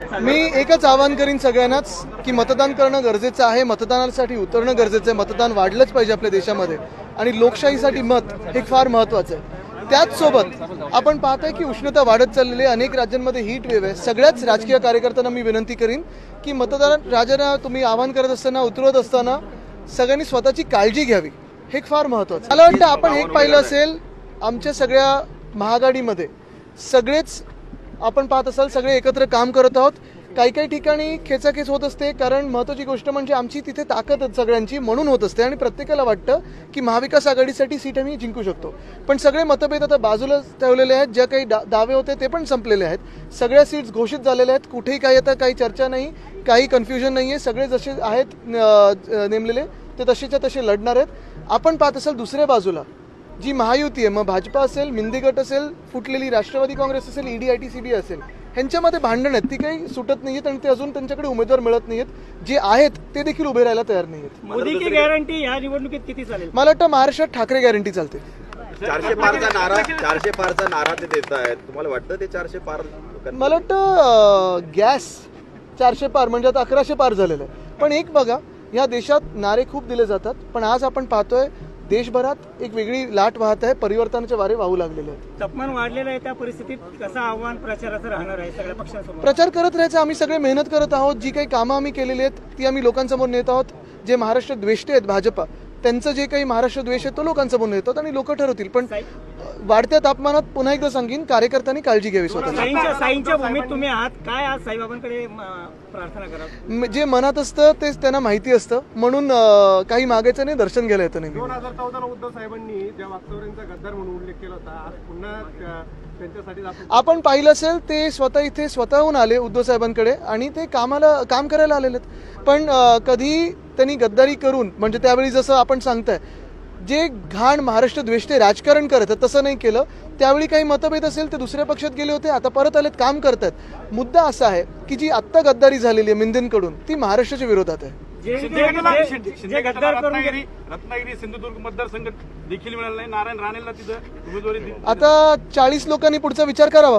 मी एकच आवाहन करीन सगळ्यांनाच की मतदान करणं गरजेचं आहे. मतदानासाठी उतरणं गरजेचं आहे. मतदान वाढलंच पाहिजे आपल्या देशामध्ये. आणि लोकशाहीसाठी मत हे फार महत्वाचं आहे. त्याचसोबत आपण पाहतोय की उष्णता वाढत चाललेली आहे. अनेक राज्यांमध्ये हीट वेव्ह आहे. सगळ्याच राजकीय कार्यकर्त्यांना मी विनंती करीन की मतदार राजांना तुम्ही आवाहन करत असताना उतरवत असताना सगळ्यांनी स्वतःची काळजी घ्यावी. हे फार महत्वाचं मला वाटतं आपण हे पाहिलं असेल आमच्या सगळ्या महागाडीमध्ये सगळेच आपण पाहत असाल सगळे एकत्र काम करत आहोत. काही काही ठिकाणी खेचाखेच होत असते कारण महत्वाची गोष्ट म्हणजे आमची तिथे ताकद सगळ्यांची म्हणून होत असते. आणि प्रत्येकाला वाटतं की महाविकास आघाडीसाठी सीट आम्ही जिंकू शकतो. पण सगळे मतभेद आता बाजूला ठेवलेले आहेत ज्या काही डा- दावे होते ते पण संपलेले आहेत. सगळ्या सीट्स घोषित झालेल्या आहेत कुठेही काही आता काही चर्चा नाही काही कन्फ्युजन नाही आहे. सगळे जसे आहेत नेमलेले ते तसेच्या तसे लढणार आहेत. आपण पाहत असाल दुसऱ्या बाजूला जी महायुती आहे मग भाजपा असेल मिंदी गट असेल फुटलेली राष्ट्रवादी काँग्रेस असेल ED I T C B असेल ह्यांच्यामध्ये भांडण आहेत. ती काही सुटत नाहीयेत आणि ते अजून त्यांच्याकडे उमेदवार मिळत नाहीयेत. जे आहेत ते देखील उभे राहायला तयार नाहीयेत. मोदी की गॅरंटी ह्या निवडणुकीत किती चालेल? मला वाटतं महाराष्ट्रात ठाकरे गॅरंटी चालते चारशे पारचा नारा चारशे पारचा नारा ते देत आहेत. तुम्हाला वाटतं ते चारशे पार मला वाटतं गॅस चारशे पार म्हणजे आता अकराशे पार झालेलं आहे. पण एक बघा या देशात नारे खूप दिले जातात. पण आज आपण पाहतोय देशभरात एक वेगळी लाट वाहत आहे परिवर्तनाचे वारे वाहू लागलेले आहेत. तापमान वाढलेलं आहे त्या परिस्थितीत कसं आव्हान प्रचाराचं राहणार आहे सगळ्या पक्षांसमोर? प्रचार करत राहायचा आम्ही सगळे मेहनत करत आहोत जी काही कामं आम्ही केलेली आहेत ती आम्ही लोकांसमोर नेत आहोत. जे महाराष्ट्र द्वेष्टे आहेत भाजपा त्यांचं जे काही महाराष्ट्र द्वेष आहे तो लोकांसमोर नेतात आणि लोक ठरवतील. पण वाढत्या तापमानात पुन्हा एकदा सांगेन कार्यकर्त्यांनी काळजी घ्यावी स्वतःची. साईंच्या साईंच्या भूमीत तुम्ही आहात. काय आज साईबाबांकडे म, प्रार्थना करा म- जे मनात असतं तेच त्यांना माहिती असतं. म्हणून काही मागायचं नाही दर्शन घ्यायला येतं नेहमी. दोन हजार चौदाला उद्धव साहेबांनी ज्या वागचौऱ्यांचा गद्दार म्हणून उल्लेख केला होता आज पुन्हा आपण पाहिलं असेल ते स्वतः इथे स्वतःहून आले उद्धव साहेबांकडे आणि ते कामाला काम करायला आलेले आहेत. पण कधी त्यांनी गद्दारी करून म्हणजे त्यावेळी जसं आपण सांगताय जे घाण महाराष्ट्र द्वेष्टे राजकारण करत आहेत तसं नाही केलं. त्यावेळी काही मतभेद असेल ते दुसऱ्या पक्षात गेले होते आता परत आलेत काम करतात मुद्दा असा आहे की जी आत्ता गद्दारी झालेली आहे मिंदेंकडून ती महाराष्ट्राच्या विरोधात आहे. शिंदे- रत्नागिरी रत्नागिरी सिंधुदुर्ग मतदारसंघ देखील मिळाला नाही. नारायण राणेला तिथं उमेदवारी आता चाळीस लोकांनी पुढचा विचार करावा.